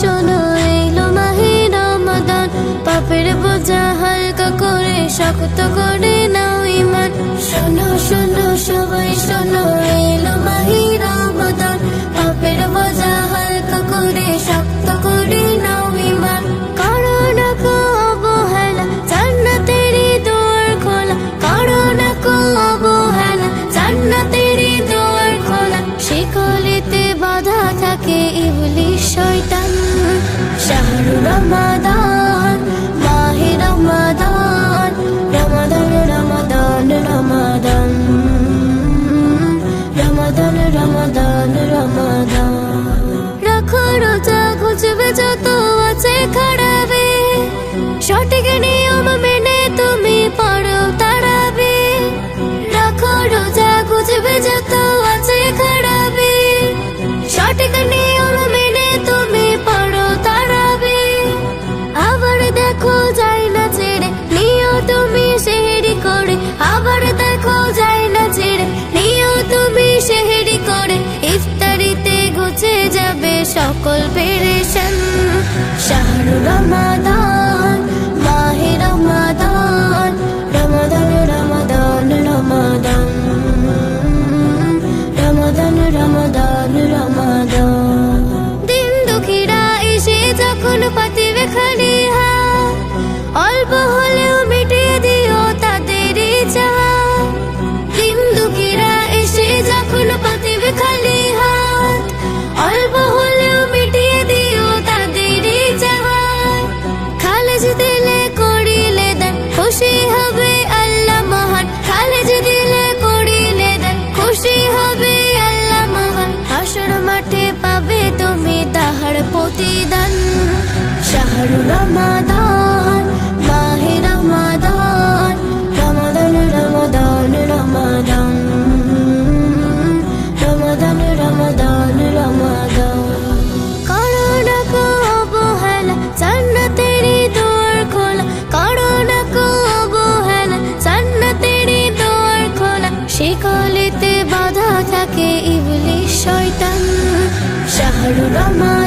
শোনো এলো মাহে রমাদান। পাপের বোঝা হালকা করে শক্ত করে থাকে ইবলিশ শয়তান শাহরু রমাদান, মাহে রমাদান রমাদান রমাদান রমাদান রমাদান রমাদান রমাদান। রাখো রোজা খুঁজবে যত মুছে যাবে সকল পেরেশন। শাহরুর রমাদান শাহরু খোলা কারও খোলা শিকলিতে বাধা থাকে ইবলিশ শয়তান শাহরু রমাদান